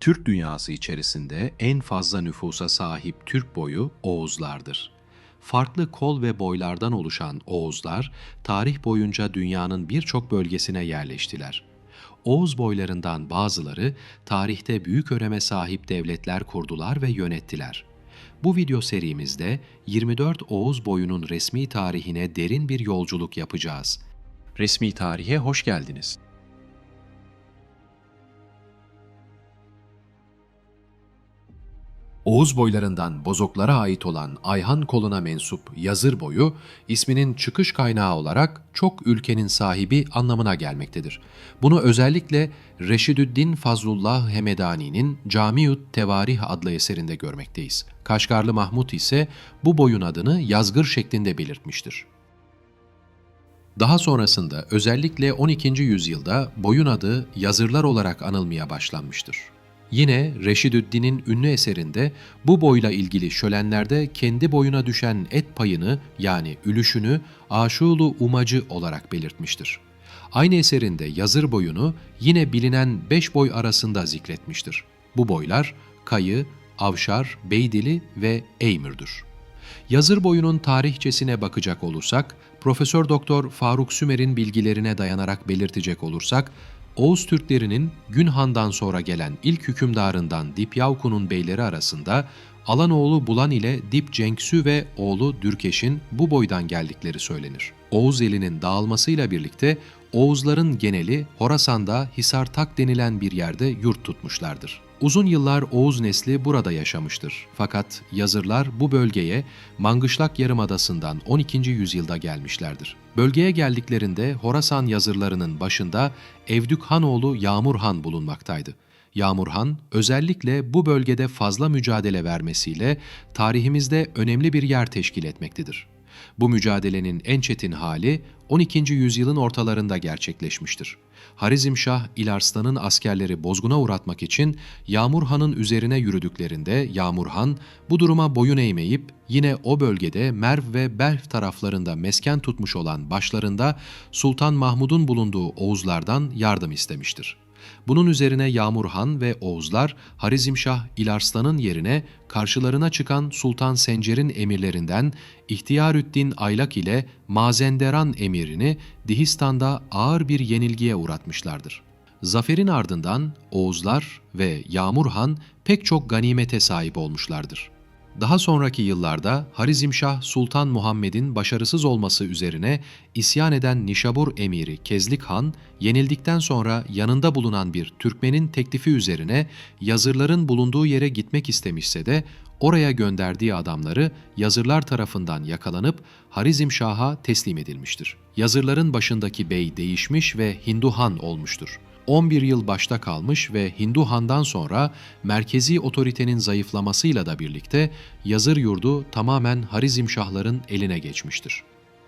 Türk dünyası içerisinde en fazla nüfusa sahip Türk boyu Oğuzlardır. Farklı kol ve boylardan oluşan Oğuzlar, tarih boyunca dünyanın birçok bölgesine yerleştiler. Oğuz boylarından bazıları tarihte büyük öneme sahip devletler kurdular ve yönettiler. Bu video serimizde 24 Oğuz boyunun resmi tarihine derin bir yolculuk yapacağız. Resmi tarihe hoş geldiniz. Oğuz boylarından Bozoklara ait olan Ayhan koluna mensup Yazır boyu, isminin çıkış kaynağı olarak çok ülkenin sahibi anlamına gelmektedir. Bunu özellikle Reşidüddin Fazlullah Hemedani'nin Camiut Tevarih adlı eserinde görmekteyiz. Kaşgarlı Mahmut ise bu boyun adını yazgır şeklinde belirtmiştir. Daha sonrasında özellikle 12. yüzyılda boyun adı yazırlar olarak anılmaya başlanmıştır. Yine Reşidüddin'in ünlü eserinde bu boyla ilgili şölenlerde kendi boyuna düşen et payını yani ülüşünü aşulu umacı olarak belirtmiştir. Aynı eserinde yazır boyunu yine bilinen beş boy arasında zikretmiştir. Bu boylar Kayı, Avşar, Beydili ve Eymür'dür. Yazır boyunun tarihçesine bakacak olursak, Profesör Doktor Faruk Sümer'in bilgilerine dayanarak belirtecek olursak, Oğuz Türklerinin Günhan'dan sonra gelen ilk hükümdarından Dip Yavku'nun beyleri arasında Alanoğlu Bulan ile Dip Cenksü ve oğlu Dürkeş'in bu boydan geldikleri söylenir. Oğuz elinin dağılmasıyla birlikte Oğuzların geneli Horasan'da Hisartak denilen bir yerde yurt tutmuşlardır. Uzun yıllar Oğuz nesli burada yaşamıştır. Fakat yazırlar bu bölgeye Mangışlak Yarımadası'ndan 12. yüzyılda gelmişlerdir. Bölgeye geldiklerinde Horasan yazırlarının başında Evdük Hanoğlu Yağmur Han bulunmaktaydı. Yağmur Han özellikle bu bölgede fazla mücadele vermesiyle tarihimizde önemli bir yer teşkil etmektedir. Bu mücadelenin en çetin hali 12. yüzyılın ortalarında gerçekleşmiştir. Harizmşah İlarslan'ın askerleri bozguna uğratmak için Yağmur Han'ın üzerine yürüdüklerinde Yağmur Han bu duruma boyun eğmeyip yine o bölgede Merv ve Belf taraflarında mesken tutmuş olan başlarında Sultan Mahmud'un bulunduğu Oğuzlardan yardım istemiştir. Bunun üzerine Yağmur Han ve Oğuzlar Harizmşah İlarslan'ın yerine karşılarına çıkan Sultan Sencer'in emirlerinden İhtiyarüddin Aylak ile Mazenderan emirini Dihistan'da ağır bir yenilgiye uğratmışlardır. Zaferin ardından Oğuzlar ve Yağmur Han pek çok ganimete sahip olmuşlardır. Daha sonraki yıllarda Harizmşah Sultan Muhammed'in başarısız olması üzerine isyan eden Nişabur emiri Kezlik Han, yenildikten sonra yanında bulunan bir Türkmenin teklifi üzerine yazırların bulunduğu yere gitmek istemişse de oraya gönderdiği adamları yazırlar tarafından yakalanıp Harizmşah'a teslim edilmiştir. Yazırların başındaki bey değişmiş ve Hindu Han olmuştur. 11 yıl başta kalmış ve Hindu Han'dan sonra merkezi otoritenin zayıflamasıyla da birlikte yazır yurdu tamamen Harizmşahların eline geçmiştir.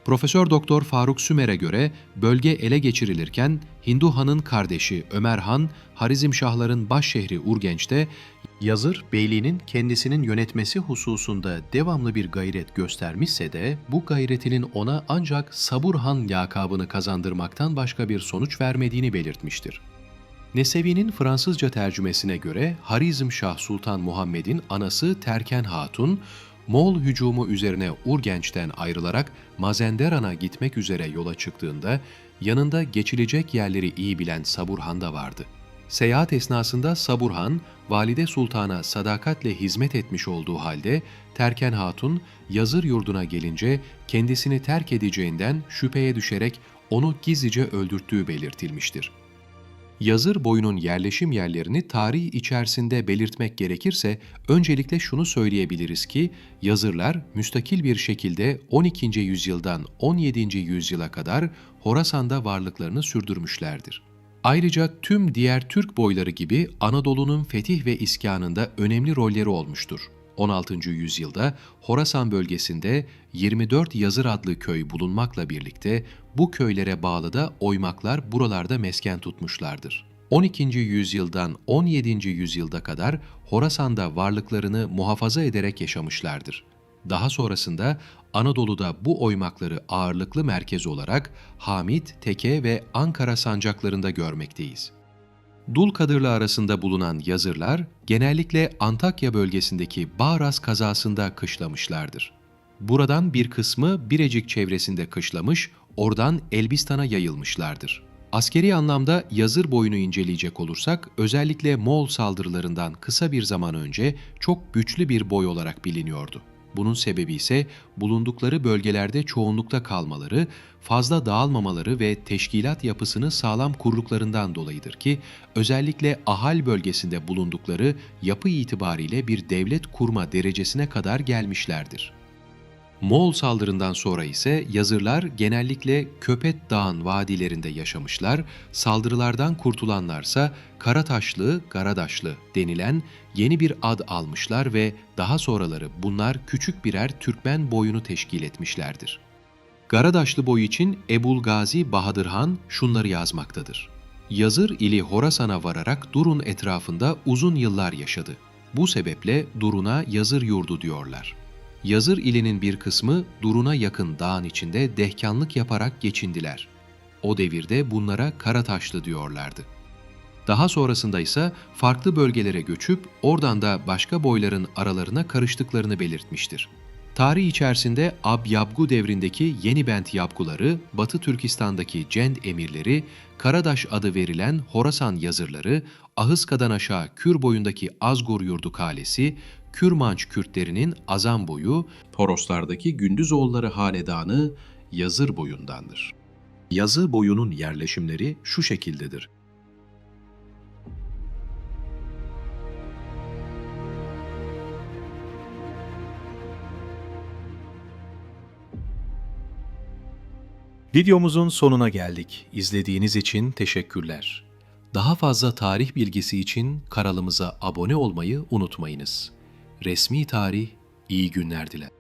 Profesör Doktor Faruk Sümer'e göre bölge ele geçirilirken Hindu Han'ın kardeşi Ömer Han, Harizmşahların baş şehri Urgenç'te Yazır, beyliğinin kendisinin yönetmesi hususunda devamlı bir gayret göstermişse de bu gayretinin ona ancak Sabur Han lakabını kazandırmaktan başka bir sonuç vermediğini belirtmiştir. Nesevi'nin Fransızca tercümesine göre Harizm Şah Sultan Muhammed'in anası Terken Hatun, Moğol hücumu üzerine Urgenç'ten ayrılarak Mazenderan'a gitmek üzere yola çıktığında yanında geçilecek yerleri iyi bilen Saburhan da vardı. Seyahat esnasında Saburhan, Valide Sultan'a sadakatle hizmet etmiş olduğu halde Terken Hatun yazır yurduna gelince kendisini terk edeceğinden şüpheye düşerek onu gizlice öldürttüğü belirtilmiştir. Yazır boyunun yerleşim yerlerini tarih içerisinde belirtmek gerekirse öncelikle şunu söyleyebiliriz ki yazırlar müstakil bir şekilde 12. yüzyıldan 17. yüzyıla kadar Horasan'da varlıklarını sürdürmüşlerdir. Ayrıca tüm diğer Türk boyları gibi Anadolu'nun fetih ve iskanında önemli rolleri olmuştur. 16. yüzyılda Horasan bölgesinde 24 Yazır adlı köy bulunmakla birlikte bu köylere bağlı da oymaklar buralarda mesken tutmuşlardır. 12. yüzyıldan 17. yüzyılda kadar Horasan'da varlıklarını muhafaza ederek yaşamışlardır. Daha sonrasında Anadolu'da bu oymakları ağırlıklı merkez olarak Hamit, Teke ve Ankara sancaklarında görmekteyiz. Dulkadırlı arasında bulunan Yazırlar genellikle Antakya bölgesindeki Bağraz kazasında kışlamışlardır. Buradan bir kısmı Birecik çevresinde kışlamış, oradan Elbistan'a yayılmışlardır. Askeri anlamda Yazır boyunu inceleyecek olursak özellikle Moğol saldırılarından kısa bir zaman önce çok güçlü bir boy olarak biliniyordu. Bunun sebebi ise bulundukları bölgelerde çoğunlukta kalmaları, fazla dağılmamaları ve teşkilat yapısını sağlam kurduklarından dolayıdır ki özellikle Ahal bölgesinde bulundukları yapı itibariyle bir devlet kurma derecesine kadar gelmişlerdir. Moğol saldırından sonra ise Yazırlar genellikle Köpet Dağı'nın vadilerinde yaşamışlar, saldırılardan kurtulanlarsa Karataşlı, Garadaşlı denilen yeni bir ad almışlar ve daha sonraları bunlar küçük birer Türkmen boyunu teşkil etmişlerdir. Garadaşlı boy için Ebul Gazi Bahadır Han şunları yazmaktadır. Yazır ili Horasan'a vararak Durun etrafında uzun yıllar yaşadı. Bu sebeple Durun'a Yazır yurdu diyorlar. Yazır ilinin bir kısmı Durun'a yakın dağın içinde dehkanlık yaparak geçindiler. O devirde bunlara Karataşlı diyorlardı. Daha sonrasında ise farklı bölgelere göçüp oradan da başka boyların aralarına karıştıklarını belirtmiştir. Tarih içerisinde Abyabgu devrindeki Yenibent Yabguları, Batı Türkistan'daki Cend emirleri, Karadaş adı verilen Horasan yazırları, Ahıska'dan aşağı Kür boyundaki Azgur Yurdu Kalesi, Kürmanç Kürtlerinin Azam boyu, Toroslardaki Gündüzoğulları Hanedanı Yazır boyundandır. Yazı boyunun yerleşimleri şu şekildedir. Videomuzun sonuna geldik. İzlediğiniz için teşekkürler. Daha fazla tarih bilgisi için kanalımıza abone olmayı unutmayınız. Resmi tarih iyi günler diler.